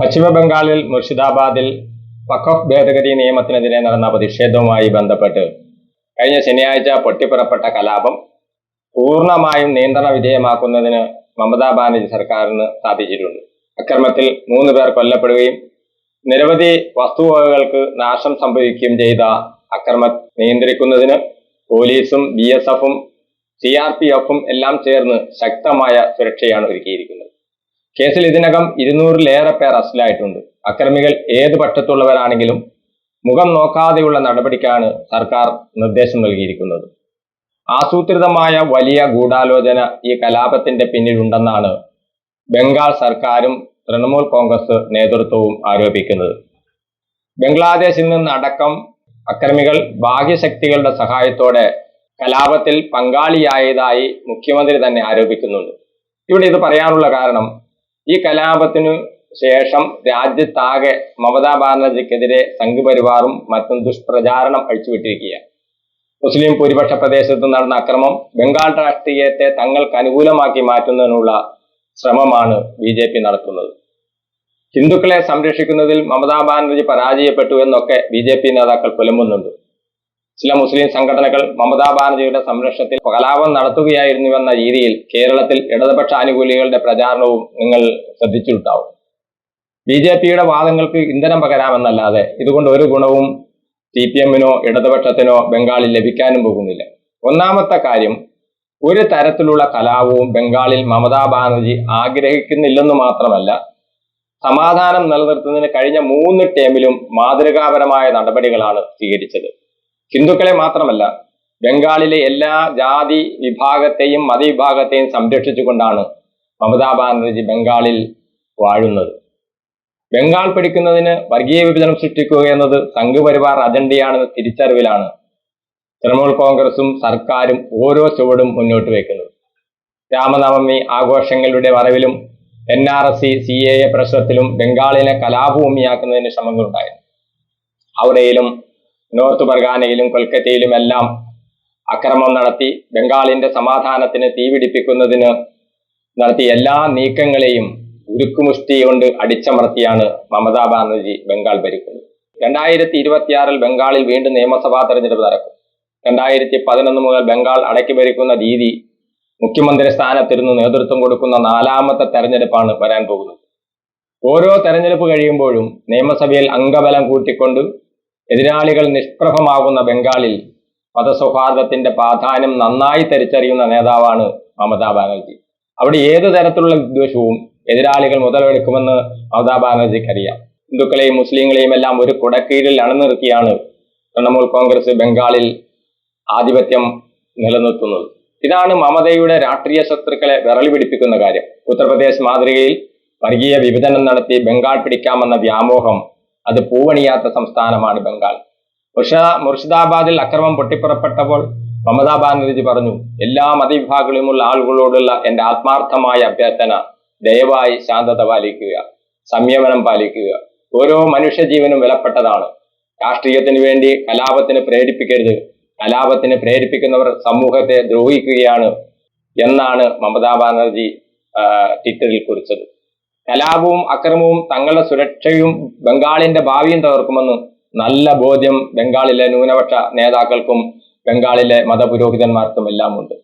പശ്ചിമ ബംഗാളിൽ മുർഷിദാബാദിൽ വഖഫ് ഭേദഗതി നിയമത്തിനെതിരെ നടന്ന പ്രതിഷേധവുമായി ബന്ധപ്പെട്ട് കഴിഞ്ഞ ശനിയാഴ്ച പൊട്ടിപ്പുറപ്പെട്ട കലാപം പൂർണമായും നിയന്ത്രണ വിധേയമാക്കുന്നതിന് മമതാ ബാനർജി സർക്കാരിന് സാധിച്ചിട്ടുണ്ട്. അക്രമത്തിൽ മൂന്ന് പേർ കൊല്ലപ്പെടുകയും നിരവധി വസ്തുവകകൾക്ക് നാശം സംഭവിക്കുകയും ചെയ്ത അക്രമം നിയന്ത്രിക്കുന്നതിന് പോലീസും ബി എസ് എഫും സി ആർ പി എഫും എല്ലാം ചേർന്ന് ശക്തമായ സുരക്ഷയാണ് ഒരുക്കിയിരിക്കുന്നത്. കേസിൽ ഇതിനകം ഇരുന്നൂറിലേറെ പേർ അറസ്റ്റിലായിട്ടുണ്ട്. അക്രമികൾ ഏത് പക്ഷത്തുള്ളവരാണെങ്കിലും മുഖം നോക്കാതെയുള്ള നടപടിക്കാണ് സർക്കാർ നിർദ്ദേശം നൽകിയിരിക്കുന്നത്. ആസൂത്രിതമായ വലിയ ഗൂഢാലോചന ഈ കലാപത്തിന്റെ പിന്നിലുണ്ടെന്നാണ് ബംഗാൾ സർക്കാരും തൃണമൂൽ കോൺഗ്രസ് നേതൃത്വവും ആരോപിക്കുന്നത്. ബംഗ്ലാദേശിൽ നിന്നടക്കം അക്രമികൾ ബാഹ്യശക്തികളുടെ സഹായത്തോടെ കലാപത്തിൽ പങ്കാളിയായതായി മുഖ്യമന്ത്രി തന്നെ ആരോപിക്കുന്നുണ്ട്. ഇവിടെ ഇത് പറയാനുള്ള കാരണം ഈ കലാപത്തിനു ശേഷം രാജ്യത്താകെ മമതാ ബാനർജിക്കെതിരെ സംഘപരിവാറും മറ്റും ദുഷ്പ്രചാരണം അഴിച്ചുവിട്ടിരിക്കുകയാണ്. മുസ്ലിം ഭൂരിപക്ഷ പ്രദേശത്ത് നടന്ന അക്രമം ബംഗാൾ രാഷ്ട്രീയത്തെ തങ്ങൾക്ക് അനുകൂലമാക്കി മാറ്റുന്നതിനുള്ള ശ്രമമാണ് ബി ജെ പി നടത്തുന്നത്. ഹിന്ദുക്കളെ സംരക്ഷിക്കുന്നതിൽ മമതാ ബാനർജി പരാജയപ്പെട്ടു എന്നൊക്കെ ബി ജെ പി നേതാക്കൾ പുലമ്പുന്നുണ്ട് ചില മുസ്ലിം സംഘടനകൾ മമതാ ബാനർജിയുടെ സംരക്ഷണത്തിൽ കലാപം നടത്തുകയായിരുന്നുവെന്ന രീതിയിൽ കേരളത്തിൽ ഇടതുപക്ഷ ആനുകൂല്യങ്ങളുടെ പ്രചാരണവും നിങ്ങൾ ശ്രദ്ധിച്ചിട്ടുണ്ടാവും. ബി ജെ പിയുടെ വാദങ്ങൾക്ക് ഇന്ധനം പകരാമെന്നല്ലാതെ ഇതുകൊണ്ട് ഒരു ഗുണവും സി പി എമ്മിനോ ഇടതുപക്ഷത്തിനോ ബംഗാളിൽ ലഭിക്കാനും പോകുന്നില്ല. ഒന്നാമത്തെ കാര്യം ഒരു തരത്തിലുള്ള കലാപവും ബംഗാളിൽ മമതാ ബാനർജി ആഗ്രഹിക്കുന്നില്ലെന്ന് മാത്രമല്ല സമാധാനം നിലനിർത്തുന്നതിന് കഴിഞ്ഞ മൂന്ന് ടേമിലും മാതൃകാപരമായ നടപടികളാണ് സ്വീകരിച്ചത്. ഹിന്ദുക്കളെ മാത്രമല്ല ബംഗാളിലെ എല്ലാ ജാതി വിഭാഗത്തെയും മതവിഭാഗത്തെയും സംരക്ഷിച്ചുകൊണ്ടാണ് മമതാ ബാനർജി ബംഗാളിൽ വാഴുന്നത്. ബംഗാൾ പിടിക്കുന്നതിന് വർഗീയ വിഭജനം സൃഷ്ടിക്കുക എന്നത് സംഘപരിവാർ അജണ്ടയാണെന്ന തിരിച്ചറിവിലാണ് തൃണമൂൽ കോൺഗ്രസും സർക്കാരും ഓരോ ചുവടും മുന്നോട്ട് വയ്ക്കുന്നത്. രാമനവമി ആഘോഷങ്ങളുടെ വരവിലും N R S C C A A പ്രശ്നത്തിലും ബംഗാളിനെ കലാഭൂമിയാക്കുന്നതിന് ശ്രമങ്ങളുണ്ടായിരുന്നു. അവിടെയിലും നോർത്ത് പർഗാനയിലും കൊൽക്കത്തയിലും എല്ലാം അക്രമം നടത്തി ബംഗാളിന്റെ സമാധാനത്തിന് തീപിടിപ്പിക്കുന്നതിന് നടത്തിയ എല്ലാ നീക്കങ്ങളെയും ഉരുക്കുമുഷ്ടി കൊണ്ട് അടിച്ചമർത്തിയാണ് മമതാ ബാനർജി ബംഗാൾ ഭരിക്കുന്നത്. രണ്ടായിരത്തി ഇരുപത്തിയാറിൽ ബംഗാളിൽ വീണ്ടും നിയമസഭാ തെരഞ്ഞെടുപ്പ് നടക്കും. രണ്ടായിരത്തി പതിനൊന്ന് മുതൽ ബംഗാൾ അടക്കി ഭരിക്കുന്ന രീതി മുഖ്യമന്ത്രി സ്ഥാനത്തിരുന്ന് നേതൃത്വം കൊടുക്കുന്ന നാലാമത്തെ തെരഞ്ഞെടുപ്പാണ് വരാൻ പോകുന്നത്. ഓരോ തെരഞ്ഞെടുപ്പ് കഴിയുമ്പോഴും നിയമസഭയിൽ അംഗബലം കൂട്ടിക്കൊണ്ട് എതിരാളികൾ നിഷ്പ്രഭമാകുന്ന ബംഗാളിൽ മതസൗഹാർദ്ദത്തിന്റെ പ്രാധാന്യം നന്നായി തിരിച്ചറിയുന്ന നേതാവാണ് മമതാ ബാനർജി. അവിടെ ഏത് തരത്തിലുള്ള വിദ്വേഷവും എതിരാളികൾ മുതലെടുക്കുമെന്ന് മമതാ ബാനർജിക്ക് അറിയാം. ഹിന്ദുക്കളെയും മുസ്ലിങ്ങളെയും എല്ലാം ഒരു കുടക്കീഴിൽ അണിനിർത്തിയാണ് തൃണമൂൽ കോൺഗ്രസ് ബംഗാളിൽ ആധിപത്യം നിലനിർത്തുന്നത്. ഇതാണ് മമതയുടെ രാഷ്ട്രീയ ശത്രുക്കളെ വിരളി പിടിപ്പിക്കുന്ന കാര്യം. ഉത്തർപ്രദേശ് മാതൃകയിൽ വർഗീയ വിഭജനം നടത്തി ബംഗാൾ പിടിക്കാമെന്ന വ്യാമോഹം അത് പൂവണിയാത്ത സംസ്ഥാനമാണ് ബംഗാൾ. മുർഷിദ മുർഷിദാബാദിൽ അക്രമം പൊട്ടിപ്പുറപ്പെട്ടപ്പോൾ മമതാ ബാനർജി പറഞ്ഞു എല്ലാ മതവിഭാഗങ്ങളുമുള്ള ആളുകളോടുള്ള എന്റെ ആത്മാർത്ഥമായ അഭ്യർത്ഥന ദയവായി ശാന്തത പാലിക്കുക സംയമനം പാലിക്കുക. ഓരോ മനുഷ്യജീവനും വിലപ്പെട്ടതാണ്. രാഷ്ട്രീയത്തിന് വേണ്ടി കലാപത്തിന് പ്രേരിപ്പിക്കരുത്. കലാപത്തിന് പ്രേരിപ്പിക്കുന്നവർ സമൂഹത്തെ ദ്രോഹിക്കുകയാണ് എന്നാണ് മമതാ ബാനർജി ട്വിറ്ററിൽ കുറിച്ചത്. കലാപവും അക്രമവും തങ്ങളുടെ സുരക്ഷയും ബംഗാളിന്റെ ഭാവിയും തകർക്കുമെന്ന് നല്ല ബോധ്യം ബംഗാളിലെ ന്യൂനപക്ഷ നേതാക്കൾക്കും ബംഗാളിലെ മതപുരോഹിതന്മാർക്കും എല്ലാം ഉണ്ട്